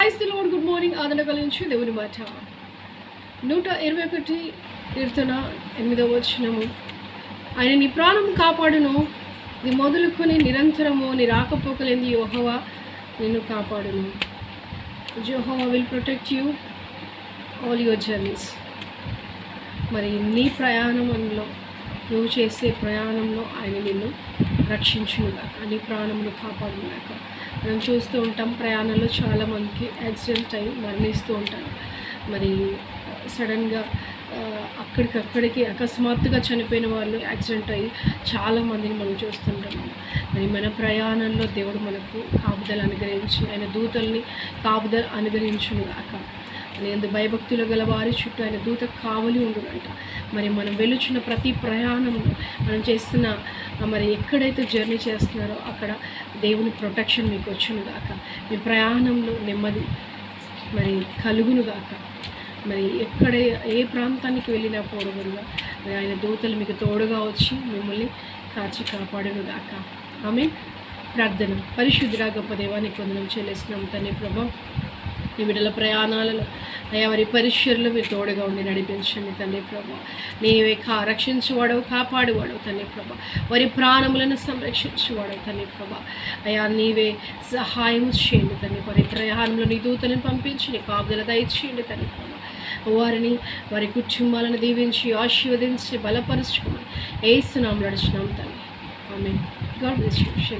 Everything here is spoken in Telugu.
క్రైస్తలోడ్ గుడ్ మార్నింగ్ ఆదరణ కలిగించి దేవుని మాట. నూట ఇరవై ఒకటి కీర్తన ఎనిమిదవ వచనము. ఆయన నీ ప్రాణం కాపాడును. ఇది మొదలుకొని నిరంతరము నీ రాకపోకలేని యోహవ నిన్ను కాపాడును. Jehovah will protect you all your journeys మరి నీ ప్రయాణంలో నువ్వు చేసే ప్రయాణంలో ఆయన నిన్ను రక్షించునుగాక నీ ప్రాణమును కాపాడునుగాక. మనం చూస్తూ ఉంటాం ప్రయాణంలో చాలామందికి యాక్సిడెంట్ అయి మరణిస్తూ ఉంటారు. మరి సడన్గా అక్కడికక్కడికి అకస్మాత్తుగా చనిపోయిన వాళ్ళు యాక్సిడెంట్ అయ్యి చాలామందిని మనం చూస్తుంటాం. మరి మన ప్రయాణంలో దేవుడు మనకు కాపుదలు అనుగ్రహించి ఆయన దూతల్ని కాపుదలు అక్కడ నేను భయభక్తులు గల వారి చుట్టూ ఆయన దూత కావలి ఉండునంట. మరి మనం వెలుచున్న ప్రతి ప్రయాణంలో మనం చేస్తున్న మరి ఎక్కడైతే జర్నీ చేస్తున్నారో అక్కడ దేవుని ప్రొటెక్షన్ మీకు వచ్చును గాక. మీ ప్రయాణంలో నెమ్మది మరి కలుగును గాక. మరి ఎక్కడ ఏ ప్రాంతానికి వెళ్ళినా పోరవరుగా మరి ఆయన దూతలు మీకు తోడుగా వచ్చి మిమ్మల్ని కాచి కాపాడును గాక. ఆమె ప్రార్థన. పరిశుద్ధురా గొప్ప దేవానికి వందనం చెల్లిస్తున్నాం తనే ప్రభా. ఈ బిడ్డల ప్రయాణాలలో అయ్యా వారి పరిచయలో మీరు తోడుగా ఉండి నడిపించండి తండ్రి ప్రభా. నీవే కా రక్షించువాడవు కాపాడువాడవు తండ్రి ప్రభా. వారి ప్రాణములను సంరక్షించువాడవు తండ్రి ప్రభా. అయ్యా నీవే సహాయం చేయండి తండ్రి వారి ప్రయాణంలో నీ దూతలను పంపించి నీ కాపుదల దయచేయండి తండ్రి ప్రభా. వారిని వారి కుటుంబాలను దీవించి ఆశీర్వదించి బలపరుచుకోమని ఏస్తున్నాం నడిచినాం తండ్రి ఆమె గాడ్ బ్లెస్ యూ.